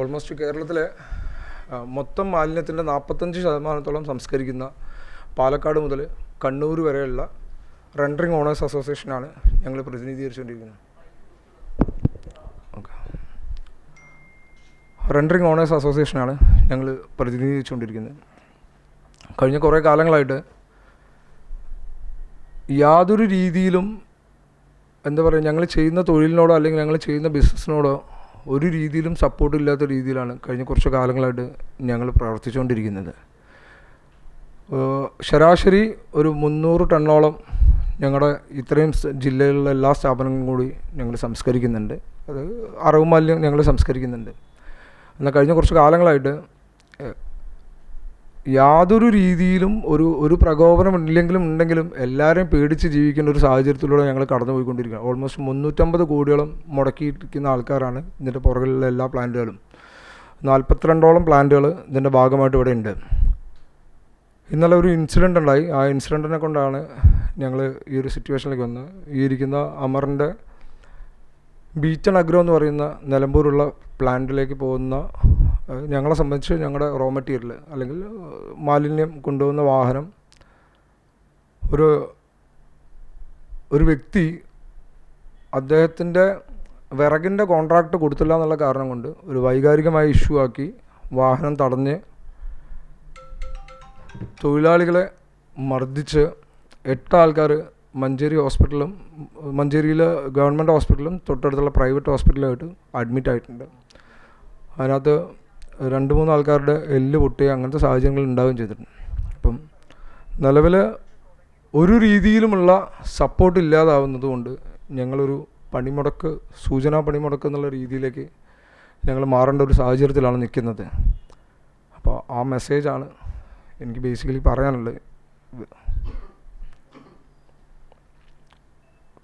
Almost കേരളത്തിലെ മൊത്തം മാലിന്യത്തിന്റെ നാൽപ്പത്തഞ്ച് ശതമാനത്തോളം സംസ്കരിക്കുന്ന പാലക്കാട് മുതൽ കണ്ണൂർ വരെയുള്ള റെൻഡറിങ് ഓണേഴ്സ് അസോസിയേഷനാണ് ഞങ്ങൾ പ്രതിനിധീകരിച്ചുകൊണ്ടിരിക്കുന്നത്. ഓക്കെ. റെൻഡറിങ് ഓണേഴ്സ് അസോസിയേഷനാണ് ഞങ്ങൾ പ്രതിനിധീകരിച്ചുകൊണ്ടിരിക്കുന്നത്. കഴിഞ്ഞ കുറേ കാലങ്ങളായിട്ട് യാതൊരു രീതിയിലും എന്താ പറയുക ഞങ്ങൾ ചെയ്യുന്ന തൊഴിലിനോടോ അല്ലെങ്കിൽ ഞങ്ങൾ ചെയ്യുന്ന ബിസിനസ്സിനോടോ ഒരു രീതിയിലും സപ്പോർട്ട് ഇല്ലാത്ത രീതിയിലാണ് കഴിഞ്ഞ കുറച്ച് കാലങ്ങളായിട്ട് ഞങ്ങൾ പ്രവർത്തിച്ചുകൊണ്ടിരിക്കുന്നത്. ശരാശരി ഒരു മുന്നൂറ് ടണ്ണോളം ഞങ്ങളുടെ ഇത്രയും ജില്ലയിലുള്ള എല്ലാ സ്ഥാപനങ്ങളും കൂടി ഞങ്ങൾ സംസ്കരിക്കുന്നുണ്ട്. അത് അറവ് മാലിന്യം ഞങ്ങൾ സംസ്കരിക്കുന്നുണ്ട്. എന്നാൽ കഴിഞ്ഞ കുറച്ച് കാലങ്ങളായിട്ട് യാതൊരു രീതിയിലും ഒരു ഒരു പ്രകോപനം ഇല്ലെങ്കിലും ഉണ്ടെങ്കിലും എല്ലാവരെയും പേടിച്ച് ജീവിക്കുന്ന ഒരു സാഹചര്യത്തിലൂടെ ഞങ്ങൾ കടന്നു പോയിക്കൊണ്ടിരിക്കുകയാണ് ഓൾമോസ്റ്റ് മുന്നൂറ്റമ്പത് കോടിയോളം മുടക്കിയിരിക്കുന്ന ആൾക്കാരാണ് ഇതിന്റെ പുറകിലുള്ള എല്ലാ പ്ലാന്റുകളും. നാൽപ്പത്തിരണ്ടോളം പ്ലാന്റുകൾ ഇതിന്റെ ഭാഗമായിട്ട് ഇവിടെ ഉണ്ട്. ഇന്നലെ ഒരു ഇൻസിഡന്റ് ഉണ്ടായി. ആ ഇൻസിഡന്റിനെ കൊണ്ടാണ് ഞങ്ങൾ ഈ ഒരു സിറ്റുവേഷനിലേക്ക് വന്നത്. ഈ ഇരിക്കുന്ന അമറിന്റെ ബീച്ചൺ അഗ്രോ എന്ന് പറയുന്ന നിലമ്പൂരുള്ള പ്ലാന്റിലേക്ക് പോകുന്ന ഞങ്ങളെ സംബന്ധിച്ച് ഞങ്ങളുടെ റോ മെറ്റീരിയൽ അല്ലെങ്കിൽ മാലിന്യം കൊണ്ടുപോകുന്ന വാഹനം ഒരു ഒരു വ്യക്തി അദ്ദേഹത്തിന്റെ വിറകിന്റെ കോൺട്രാക്റ്റ് കൊടുത്തില്ല എന്നുള്ള കാരണം കൊണ്ട് ഒരു വൈകാരികമായ ഇഷ്യൂ ആക്കി വാഹനം തടഞ്ഞ് തൊഴിലാളികളെ മർദ്ദിച്ച് എട്ട് ആൾക്കാർ മഞ്ചേരി ഹോസ്പിറ്റലും മഞ്ചേരിയിലെ ഗവൺമെന്റ് ഹോസ്പിറ്റലും തൊട്ടടുത്തുള്ള പ്രൈവറ്റ് ഹോസ്പിറ്റലുമായിട്ട് അഡ്മിറ്റ് ആയിട്ടുണ്ട്. അതിനകത്ത് രണ്ട് മൂന്ന് ആൾക്കാരുടെ എല്ല് പൊട്ടുക അങ്ങനത്തെ സാഹചര്യങ്ങൾ ഉണ്ടാവുകയും ചെയ്തിട്ടുണ്ട്. അപ്പം നിലവിൽ ഒരു രീതിയിലുമുള്ള സപ്പോർട്ട് ഇല്ലാതാവുന്നത് കൊണ്ട് ഞങ്ങളൊരു പണിമുടക്ക് സൂചനാ പണിമുടക്ക് എന്നുള്ള രീതിയിലേക്ക് ഞങ്ങൾ മാറേണ്ട ഒരു സാഹചര്യത്തിലാണ് നിൽക്കുന്നത്. അപ്പോൾ ആ മെസ്സേജാണ് എനിക്ക് ബേസിക്കലി പറയാനുള്ളത്.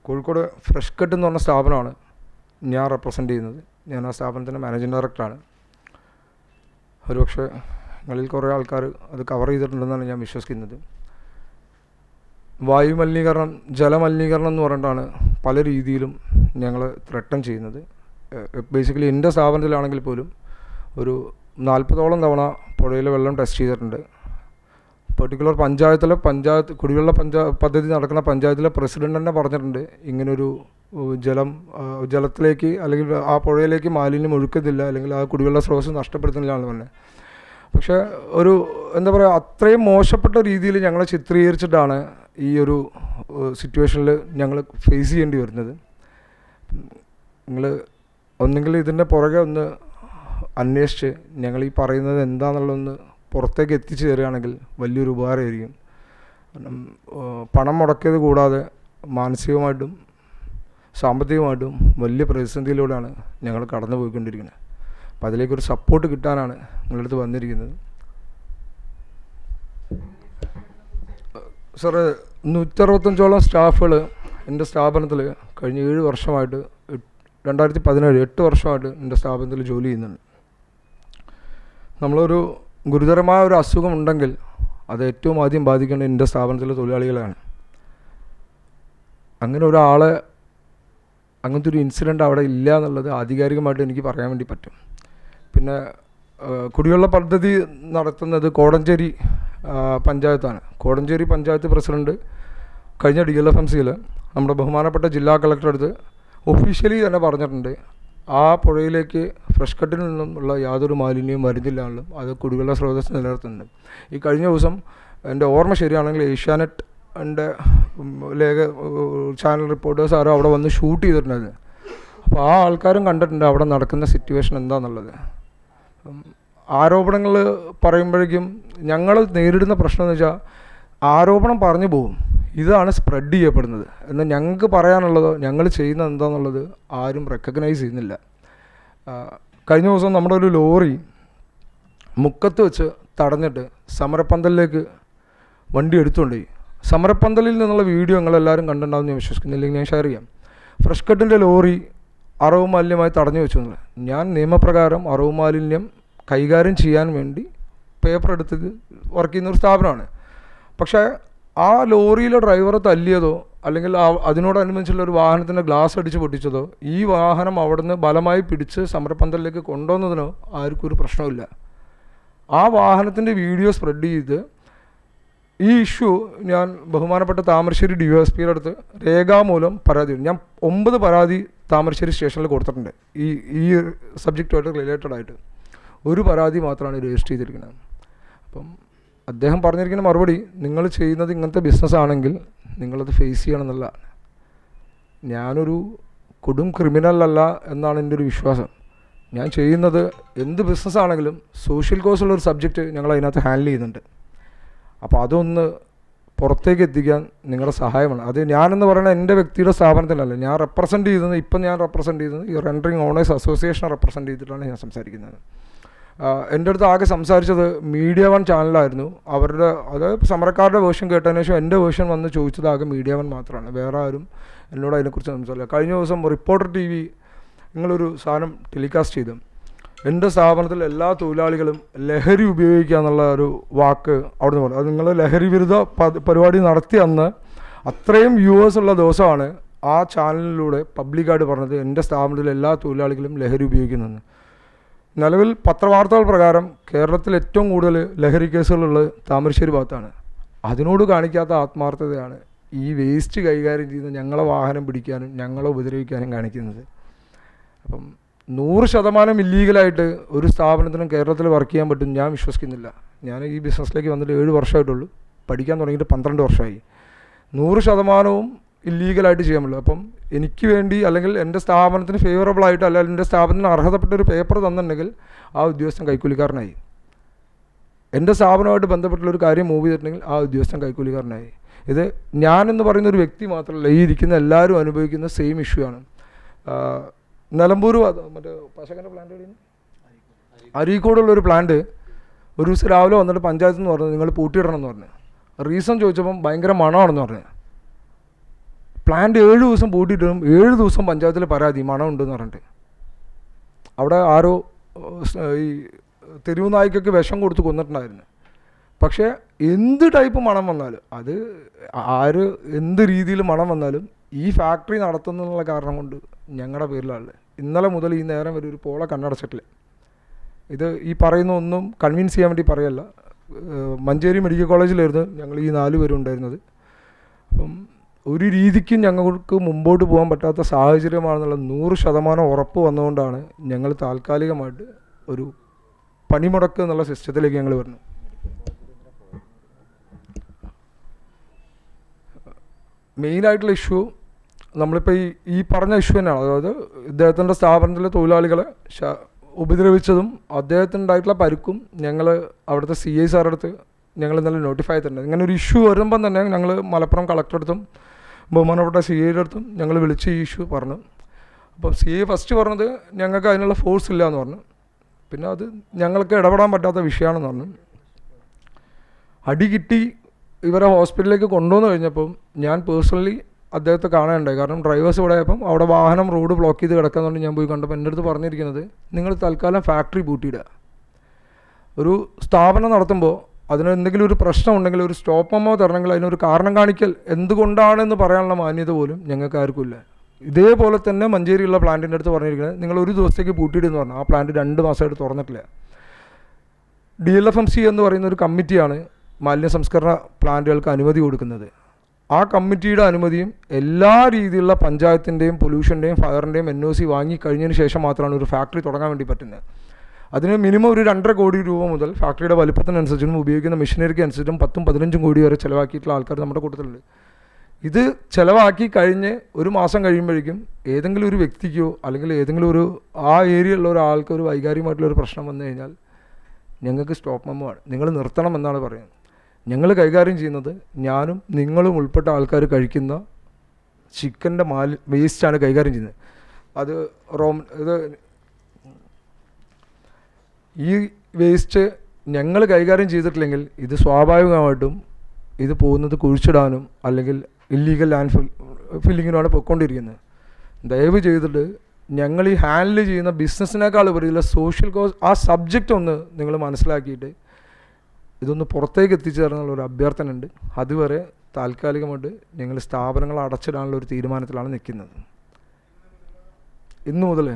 കോഴിക്കോട് ഫ്രഷ് കട്ട് എന്ന് പറഞ്ഞ സ്ഥാപനമാണ് ഞാൻ റെപ്രസെന്റ് ചെയ്യുന്നത്. ഞാൻ ആ സ്ഥാപനത്തിന്റെ മാനേജിംഗ് ഡയറക്ടറാണ് ഒരുപക്ഷെ നിങ്ങളിൽ കുറേ ആൾക്കാർ അത് കവർ ചെയ്തിട്ടുണ്ടെന്നാണ് ഞാൻ വിശ്വസിക്കുന്നത്. വായു മലിനീകരണം ജലമലിനീകരണം എന്ന് പറഞ്ഞിട്ടാണ് പല രീതിയിലും ഞങ്ങൾ ത്രട്ടൺ ചെയ്യുന്നത്. ബേസിക്കലി എന്റെ സ്ഥാപനത്തിലാണെങ്കിൽ പോലും ഒരു നാൽപ്പതോളം തവണ പുഴയിലെ വെള്ളം ടെസ്റ്റ് ചെയ്തിട്ടുണ്ട്. പെർട്ടിക്കുലർ പഞ്ചായത്തിലെ പഞ്ചായത്ത് കുടിവെള്ള പഞ്ചാ പദ്ധതി നടക്കുന്ന പഞ്ചായത്തിലെ പ്രസിഡന്റ് തന്നെ പറഞ്ഞിട്ടുണ്ട് ഇങ്ങനൊരു ജലം ജലത്തിലേക്ക് അല്ലെങ്കിൽ ആ പുഴയിലേക്ക് മാലിന്യം ഒഴുക്കുന്നില്ല അല്ലെങ്കിൽ ആ കുടിവെള്ള സ്രോതസ് നഷ്ടപ്പെടുത്തുന്നില്ല എന്ന് പറഞ്ഞത്. പക്ഷേ ഒരു എന്താ പറയുക അത്രയും മോശപ്പെട്ട രീതിയിൽ ഞങ്ങളെ ചിത്രീകരിച്ചിട്ടാണ് ഈ ഒരു സിറ്റുവേഷനിൽ ഞങ്ങൾ ഫേസ് ചെയ്യേണ്ടി വരുന്നത്. നിങ്ങൾ ഒന്നെങ്കിൽ ഇതിന്റെ പുറകെ ഒന്ന് അന്വേഷിച്ച് ഞങ്ങൾ ഈ പറയുന്നത് എന്താണെന്നുള്ളതൊന്ന് പുറത്തേക്ക് എത്തിച്ചു തരികയാണെങ്കിൽ വലിയൊരു ഉപകാരമായിരിക്കും. പണം മുടക്കിയത് കൂടാതെ മാനസികമായിട്ടും സാമ്പത്തികമായിട്ടും വലിയ പ്രതിസന്ധിയിലൂടെയാണ് ഞങ്ങൾ കടന്നു പോയിക്കൊണ്ടിരിക്കുന്നത് അപ്പോൾ അതിലേക്കൊരു സപ്പോർട്ട് കിട്ടാനാണ് നിങ്ങളുടെ അടുത്ത് വന്നിരിക്കുന്നത്. സാറ് നൂറ്ററുപത്തഞ്ചോളം സ്റ്റാഫുകൾ എന്റെ സ്ഥാപനത്തിൽ കഴിഞ്ഞ ഏഴ് വർഷമായിട്ട് രണ്ടായിരത്തി പതിനേഴ് എട്ട് വർഷമായിട്ട് എന്റെ സ്ഥാപനത്തിൽ ജോലി ചെയ്യുന്നുണ്ട്. നമ്മളൊരു ഗുരുതരമായ ഒരു അസുഖം ഉണ്ടെങ്കിൽ അത് ഏറ്റവും ആദ്യം ബാധിക്കേണ്ടത് എന്റെ സ്ഥാപനത്തിലെ തൊഴിലാളികളാണ്. അങ്ങനെ ഒരാളെ അങ്ങനത്തെ ഒരു ഇൻസിഡന്റ് അവിടെ ഇല്ല എന്നുള്ളത് ആധികാരികമായിട്ട് എനിക്ക് പറയാൻ വേണ്ടി പറ്റും. പിന്നെ കുടിവെള്ള പദ്ധതി നടത്തുന്നത് കോടഞ്ചേരി പഞ്ചായത്താണ്. കോടഞ്ചേരി പഞ്ചായത്ത് പ്രസിഡന്റ് കഴിഞ്ഞ ഡി എൽ എഫ് എം സിയിൽ നമ്മുടെ ബഹുമാനപ്പെട്ട ജില്ലാ കളക്ടർ അടുത്ത് ഒഫീഷ്യലി തന്നെ പറഞ്ഞിട്ടുണ്ട് ആ പുഴയിലേക്ക് ഫ്രഷ് കട്ടിൽ നിന്നുള്ള യാതൊരു മാലിന്യവും വരുന്നില്ല എന്നുള്ളതും അത് കുടിവെള്ള സ്രോതസ് നിലനിർത്തുന്നുണ്ട്. ഈ കഴിഞ്ഞ ദിവസം എന്റെ ഓർമ്മ ശരിയാണെങ്കിൽ ഏഷ്യാനെറ്റ് എന്റെ ലേഖ ചാനൽ റിപ്പോർട്ടേഴ്സ് ആരോ അവിടെ വന്ന് ഷൂട്ട് ചെയ്തിട്ടുണ്ടായിരുന്നു. അപ്പോൾ ആ ആൾക്കാരും കണ്ടിട്ടുണ്ട് അവിടെ നടക്കുന്ന സിറ്റുവേഷൻ എന്താണെന്നുള്ളത് ആരോപണങ്ങൾ പറയുമ്പോഴേക്കും ഞങ്ങൾ നേരിടുന്ന പ്രശ്നം എന്ന് വെച്ചാൽ ആരോപണം പറഞ്ഞു പോകും. ഇതാണ് സ്പ്രെഡ് ചെയ്യപ്പെടുന്നത്. എന്നാൽ ഞങ്ങൾക്ക് പറയാനുള്ളതോ ഞങ്ങൾ ചെയ്യുന്ന എന്താണെന്നുള്ളത് ആരും റെക്കഗ്നൈസ് ചെയ്യുന്നില്ല. കഴിഞ്ഞ ദിവസം നമ്മുടെ ഒരു ലോറി മുക്കത്ത് വെച്ച് തടഞ്ഞിട്ട് സമരപ്പന്തലിലേക്ക് വണ്ടി എടുത്തുകൊണ്ടുപോയി സമരപ്പന്തലിൽ നിന്നുള്ള വീഡിയോ നിങ്ങളെല്ലാവരും കണ്ടിട്ടുണ്ടാവും ഞാൻ വിശ്വസിക്കുന്നില്ലെങ്കിൽ ഞാൻ ഷെയർ ചെയ്യാം. ഫ്രഷ് കട്ടിന്റെ ലോറി അറവ് മാലിന്യമായി തടഞ്ഞു വെച്ചു ഞാൻ നിയമപ്രകാരം അറവ് മാലിന്യം കൈകാര്യം ചെയ്യാൻ വേണ്ടി പേപ്പർ എടുത്ത് വർക്ക് ചെയ്യുന്ന ഒരു സ്ഥാപനമാണ്. പക്ഷേ ആ ലോറിയിലെ ഡ്രൈവറെ തല്ലിയതോ അല്ലെങ്കിൽ അതിനോടനുബന്ധിച്ചുള്ള ഒരു വാഹനത്തിന്റെ ഗ്ലാസ് അടിച്ച് പൊട്ടിച്ചതോ ഈ വാഹനം അവിടുന്ന് ബലമായി പിടിച്ച് സമരപ്പന്തലിലേക്ക് കൊണ്ടുവന്നതിനോ ആർക്കും ഒരു പ്രശ്നമില്ല ആ വാഹനത്തിന്റെ വീഡിയോ സ്പ്രെഡ് ചെയ്ത് ഈ ഇഷ്യൂ ഞാൻ ബഹുമാനപ്പെട്ട താമരശ്ശേരി ഡി എസ് പിയുടെ അടുത്ത് രേഖാമൂലം പരാതി. ഞാൻ ഒമ്പത് പരാതി താമരശ്ശേരി സ്റ്റേഷനിൽ കൊടുത്തിട്ടുണ്ട്. ഈ ഈ സബ്ജക്റ്റുമായിട്ട് റിലേറ്റഡ് ആയിട്ട്. ഒരു പരാതി മാത്രമാണ് രജിസ്റ്റർ ചെയ്തിരിക്കുന്നത്. അപ്പം അദ്ദേഹം പറഞ്ഞിരിക്കുന്ന മറുപടി നിങ്ങൾ ചെയ്യുന്നത് ഇങ്ങനത്തെ ബിസിനസ് ആണെങ്കിൽ നിങ്ങളത് ഫേസ് ചെയ്യണം എന്നുള്ളതാണ് ഞാനൊരു കൊടും ക്രിമിനൽ അല്ല എന്നാണ് എന്റെ ഒരു വിശ്വാസം. ഞാൻ ചെയ്യുന്നത് എന്ത് ബിസിനസ് ആണെങ്കിലും സോഷ്യൽ കോസ് ഉള്ള ഒരു സബ്ജക്റ്റ് ഞങ്ങൾ അതിനകത്ത് ഹാൻഡിൽ ചെയ്യുന്നുണ്ട്. അപ്പോൾ അതൊന്ന് പുറത്തേക്ക് എത്തിക്കാൻ നിങ്ങളുടെ സഹായമാണ്. അത് ഞാനെന്ന് പറയുന്നത് എന്റെ വ്യക്തിയുടെ സ്ഥാപനത്തിലല്ല. ഞാൻ റെപ്രസെന്റ് ചെയ്തത് ഇപ്പം ഞാൻ റെപ്രസെന്റ് ചെയ്തത് ഈ റെൻഡറിങ് ഓണേഴ്സ് അസോസിയേഷൻ റെപ്രസെന്റ് ചെയ്തിട്ടാണ് ഞാൻ സംസാരിക്കുന്നത്. എന്റെ അടുത്ത് ആകെ സംസാരിച്ചത് മീഡിയ വൺ ചാനലായിരുന്നു അവരുടെ അതായത് സമരക്കാരുടെ വേർഷൻ കേട്ടതിന് ശേഷം എന്റെ വേർഷൻ വന്ന് ചോദിച്ചത് ആകെ മീഡിയ വൺ മാത്രമാണ്. വേറെ ആരും എന്നോട് അതിനെക്കുറിച്ച് സംസാരില്ല കഴിഞ്ഞ ദിവസം റിപ്പോർട്ടർ ടി വി നിങ്ങളൊരു സാധനം ടെലികാസ്റ്റ് ചെയ്തു. എന്റെ സ്ഥാപനത്തിൽ എല്ലാ തൊഴിലാളികളും ലഹരി ഉപയോഗിക്കുക എന്നുള്ള ഒരു വാക്ക് അവിടെ നിന്ന് പറഞ്ഞു. അത് നിങ്ങൾ ലഹരി വിരുദ്ധ പരിപാടി നടത്തി അന്ന് അത്രയും വ്യൂവേഴ്സ് ഉള്ള ദിവസമാണ് ആ ചാനലിലൂടെ പബ്ലിക്കായിട്ട് പറഞ്ഞത് എന്റെ സ്ഥാപനത്തിലെ എല്ലാ തൊഴിലാളികളും ലഹരി ഉപയോഗിക്കുന്നെന്ന്. നിലവിൽ പത്രവാർത്തകൾ പ്രകാരം കേരളത്തിൽ ഏറ്റവും കൂടുതൽ ലഹരി കേസുകളുള്ളത് താമരശ്ശേരി ഭാഗത്താണ്. അതിനോട് കാണിക്കാത്ത ആത്മാർത്ഥതയാണ് ഈ വേസ്റ്റ് കൈകാര്യം ചെയ്യുന്ന ഞങ്ങളെ വാഹനം പിടിക്കാനും ഞങ്ങളെ ഉപദ്രവിക്കാനും കാണിക്കുന്നത്. അപ്പം നൂറ് ശതമാനം ഇല്ലീഗലായിട്ട് ഒരു സ്ഥാപനത്തിനും കേരളത്തിൽ വർക്ക് ചെയ്യാൻ പറ്റും ഞാൻ വിശ്വസിക്കുന്നില്ല. ഞാൻ ഈ ബിസിനസ്സിലേക്ക് വന്നിട്ട് ഏഴ് വർഷമായിട്ടുള്ളൂ. പഠിക്കാൻ തുടങ്ങിയിട്ട് പന്ത്രണ്ട് വർഷമായി. നൂറ് ശതമാനവും ഇല്ലീഗലായിട്ട് ചെയ്യാൻ പറ്റില്ല. അപ്പം എനിക്ക് വേണ്ടി അല്ലെങ്കിൽ എന്റെ സ്ഥാപനത്തിന് ഫേവറബിൾ ആയിട്ട് അല്ലെങ്കിൽ എന്റെ സ്ഥാപനത്തിന് അർഹതപ്പെട്ട ഒരു പേപ്പർ തന്നിട്ടുണ്ടെങ്കിൽ ആ ഉദ്യോഗസ്ഥൻ കൈക്കൂലിക്കാരനായി. എന്റെ സ്ഥാപനമായിട്ട് ബന്ധപ്പെട്ടുള്ള ഒരു കാര്യം മൂവ് ചെയ്തിട്ടുണ്ടെങ്കിൽ ആ ഉദ്യോഗസ്ഥൻ കൈക്കൂലിക്കാരനായി. ഇത് ഞാനെന്ന് പറയുന്ന ഒരു വ്യക്തി മാത്രമല്ല ഈ ഇരിക്കുന്ന എല്ലാവരും അനുഭവിക്കുന്ന സെയിം ഇഷ്യൂ ആണ്. നിലമ്പൂർ മറ്റേ പശകന്റെ പ്ലാന്റ് അരീക്കോടുള്ള ഒരു പ്ലാന്റ് ഒരു ദിവസം രാവിലെ വന്നിട്ട് പഞ്ചായത്ത് എന്ന് പറഞ്ഞു നിങ്ങൾ പൂട്ടിയിടണം എന്ന് പറഞ്ഞു. റീസൺ ചോദിച്ചപ്പം ഭയങ്കര മണമാണെന്ന് പറഞ്ഞു. പ്ലാന്റ് ഏഴ് ദിവസം പൂട്ടിയിട്ടും ഏഴ് ദിവസം പഞ്ചായത്തിൽ പരാതി മണമുണ്ടെന്ന് പറഞ്ഞിട്ട്. അവിടെ ആരോ ഈ തെരുവ് നായ്ക്കൊക്കെ വിഷം കൊടുത്ത് കൊന്നിട്ടുണ്ടായിരുന്നു. പക്ഷേ എന്ത് ടൈപ്പ് മണം വന്നാലും അത് ആര് എന്ത് രീതിയിൽ മണം വന്നാലും ഈ ഫാക്ടറി നടത്തുന്നുള്ള കാരണം കൊണ്ട് ഞങ്ങളുടെ പേരിലാണ് ഇന്നലെ മുതൽ ഈ നേരം വരെ ഒരു പോള കണ്ണടച്ചിട്ടില്ല. ഇത് ഈ പറയുന്ന ഒന്നും കൺവിൻസ് ചെയ്യാൻ വേണ്ടി പറയല്ല. മഞ്ചേരി മെഡിക്കൽ കോളേജിലായിരുന്നു ഞങ്ങൾ ഈ നാല് പേരും ഉണ്ടായിരുന്നത്. അപ്പം ഒരു രീതിക്കും ഞങ്ങൾക്ക് മുമ്പോട്ട് പോകാൻ പറ്റാത്ത സാഹചര്യമാണെന്നുള്ള നൂറ് ശതമാനം ഉറപ്പ് വന്നുകൊണ്ടാണ് ഞങ്ങൾ താൽക്കാലികമായിട്ട് ഒരു പണിമുടക്ക് എന്നുള്ള സിസ്റ്റത്തിലേക്ക് ഞങ്ങൾ വരുന്നത്. മെയിനായിട്ടുള്ള ഇഷ്യൂ നമ്മളിപ്പോൾ ഈ ഈ പറഞ്ഞ ഇഷ്യൂ തന്നെയാണ്. അതായത് ഇദ്ദേഹത്തിന്റെ സ്ഥാപനത്തിലെ തൊഴിലാളികളെ ഉപദ്രവിച്ചതും അദ്ദേഹത്തിനുണ്ടായിട്ടുള്ള പരുക്കും ഞങ്ങൾ അവിടുത്തെ സി ഐ സാറുടെ അടുത്ത് ഞങ്ങൾ ഇന്നലെ നോട്ടിഫൈ ചെയ്തിട്ടുണ്ട്. ഇങ്ങനെ ഒരു ഇഷ്യൂ വരുമ്പം തന്നെ ഞങ്ങൾ മലപ്പുറം കളക്ടർ അടുത്തും ബഹുമാനപ്പെട്ട സി ഐയുടെ അടുത്തും ഞങ്ങൾ വിളിച്ച് ഈ ഇഷ്യൂ പറഞ്ഞു. അപ്പം സി ഐ ഫസ്റ്റ് പറഞ്ഞത് ഞങ്ങൾക്ക് അതിനുള്ള ഫോഴ്സ് ഇല്ല എന്ന് പറഞ്ഞു. പിന്നെ അത് ഞങ്ങൾക്ക് ഇടപെടാൻ പറ്റാത്ത വിഷയമാണെന്ന് പറഞ്ഞു. അടി കിട്ടി ഇവരെ ഹോസ്പിറ്റലിലേക്ക് കൊണ്ടുവന്ന് കഴിഞ്ഞപ്പം ഞാൻ പേഴ്സണലി അദ്ദേഹത്തെ കാണാനുണ്ടായി കാരണം ഡ്രൈവേഴ്സ് ഇവിടെ ആയപ്പം അവിടെ വാഹനം റോഡ് ബ്ലോക്ക് ചെയ്ത് കിടക്കുന്നതുകൊണ്ട് ഞാൻ പോയി കണ്ടപ്പോൾ എന്റെ അടുത്ത് പറഞ്ഞിരിക്കുന്നത് നിങ്ങൾ തൽക്കാലം ഫാക്ടറി പൂട്ടിയിടുക. ഒരു സ്ഥാപനം നടത്തുമ്പോൾ അതിന് എന്തെങ്കിലും ഒരു പ്രശ്നം ഉണ്ടെങ്കിൽ ഒരു സ്റ്റോപ്പ് മെമ്മോ തരണമെങ്കിൽ അതിനൊരു കാരണം കാണിക്കൽ എന്തുകൊണ്ടാണെന്ന് പറയാനുള്ള മാന്യത പോലും ഞങ്ങൾക്ക് ആർക്കുമില്ല ഇതേപോലെ തന്നെ മഞ്ചേരിയുള്ള പ്ലാന്റിന്റെ അടുത്ത് പറഞ്ഞിരിക്കുന്നത് നിങ്ങൾ ഒരു ദിവസത്തേക്ക് പൂട്ടിയിടുന്നു പറഞ്ഞു ആ പ്ലാന്റ് രണ്ട് മാസമായിട്ട് തുറന്നിട്ടില്ല. D L F M C എന്ന് പറയുന്ന ഒരു കമ്മിറ്റിയാണ് മാലിന്യ സംസ്കരണ പ്ലാന്റുകൾക്ക് അനുമതി കൊടുക്കുന്നത്. ആ കമ്മിറ്റിയുടെ അനുമതിയും എല്ലാ രീതിയിലുള്ള പഞ്ചായത്തിന്റെയും പൊല്യൂഷന്റെയും ഫയറിന്റെയും എൻ ഒ സി വാങ്ങി കഴിഞ്ഞതിന് ശേഷം മാത്രമാണ് ഒരു ഫാക്ടറി തുടങ്ങാൻ വേണ്ടി പറ്റുന്നത്. അതിന് മിനിമം ഒരു രണ്ടര കോടി രൂപ മുതൽ ഫാക്ടറിയുടെ വലുപ്പത്തിനനുസരിച്ചും ഉപയോഗിക്കുന്ന മെഷീനറിക്ക് അനുസരിച്ചും പത്തും പതിനഞ്ചും കോടി വരെ ചിലവാക്കിയിട്ടുള്ള ആൾക്കാർ നമ്മുടെ കൂട്ടത്തിലുണ്ട്. ഇത് ചിലവാക്കി കഴിഞ്ഞ് ഒരു മാസം കഴിയുമ്പോഴേക്കും ഏതെങ്കിലും ഒരു വ്യക്തിക്കോ അല്ലെങ്കിൽ ഏതെങ്കിലും ഒരു ആ ഏരിയയിലുള്ള ഒരാൾക്ക് ഒരു വൈകാരികമായിട്ടുള്ള ഒരു പ്രശ്നം വന്നു കഴിഞ്ഞാൽ ഞങ്ങൾക്ക് സ്റ്റോപ്പ് മെമ്മോ ആണ്. നിങ്ങൾ നിർത്തണം എന്നാണ് പറയുന്നത്. ഞങ്ങൾ കൈകാര്യം ചെയ്യുന്നത് ഞാനും നിങ്ങളും ഉൾപ്പെട്ട ആൾക്കാർ കഴിക്കുന്ന ചിക്കന്റെ മാൽ വേസ്റ്റാണ് കൈകാര്യം ചെയ്യുന്നത്. അത് റോം ഇത് ഈ വേസ്റ്റ് ഞങ്ങൾ കൈകാര്യം ചെയ്തിട്ടില്ലെങ്കിൽ ഇത് സ്വാഭാവികമായിട്ടും ഇത് പോകുന്നത് കുഴിച്ചിടാനും അല്ലെങ്കിൽ ഇല്ലീഗൽ ലാൻഡ് ഫിൽ ഫില്ലിങ്ങിനുമാണ് പൊയ്ക്കൊണ്ടിരിക്കുന്നത്. ദയവ് ചെയ്തിട്ട് ഞങ്ങൾ ഈ ഹാൻഡിൽ ചെയ്യുന്ന ബിസിനസ്സിനേക്കാൾ ഉപരിയുള്ള സോഷ്യൽ കോസ് ആ സബ്ജക്റ്റ് ഒന്ന് നിങ്ങൾ മനസ്സിലാക്കിയിട്ട് ഇതൊന്ന് പുറത്തേക്ക് എത്തിച്ചേർന്നുള്ള ഒരു അഭ്യർത്ഥന ഉണ്ട് അതുവരെ താൽക്കാലികമായിട്ട് ഞങ്ങൾ സ്ഥാപനങ്ങൾ അടച്ചിടാനുള്ള ഒരു തീരുമാനത്തിലാണ് നിൽക്കുന്നത്. ഇന്നു മുതൽ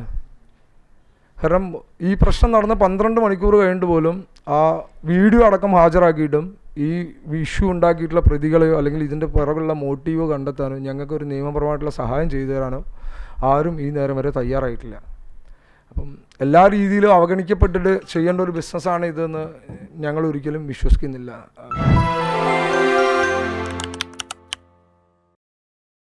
കാരണം ഈ പ്രശ്നം നടന്ന പന്ത്രണ്ട് മണിക്കൂർ കഴിഞ്ഞിട്ട് പോലും ആ വീഡിയോ അടക്കം ഹാജരാക്കിയിട്ടും ഈ ഇഷ്യൂ ഉണ്ടാക്കിയിട്ടുള്ള പ്രതികളെയോ അല്ലെങ്കിൽ ഇതിന്റെ പുറകുള്ള മോട്ടീവോ കണ്ടെത്താനോ ഞങ്ങൾക്കൊരു നിയമപരമായിട്ടുള്ള സഹായം ചെയ്തു തരാനോ ആരും ഈ നേരം വരെ തയ്യാറായിട്ടില്ല. അപ്പം എല്ലാ രീതിയിലും അവഗണിക്കപ്പെട്ടിട്ട് ചെയ്യേണ്ട ഒരു ബിസിനസ്സാണ് ഇതെന്ന് ഞങ്ങൾ ഒരിക്കലും വിശ്വസിക്കുന്നില്ല.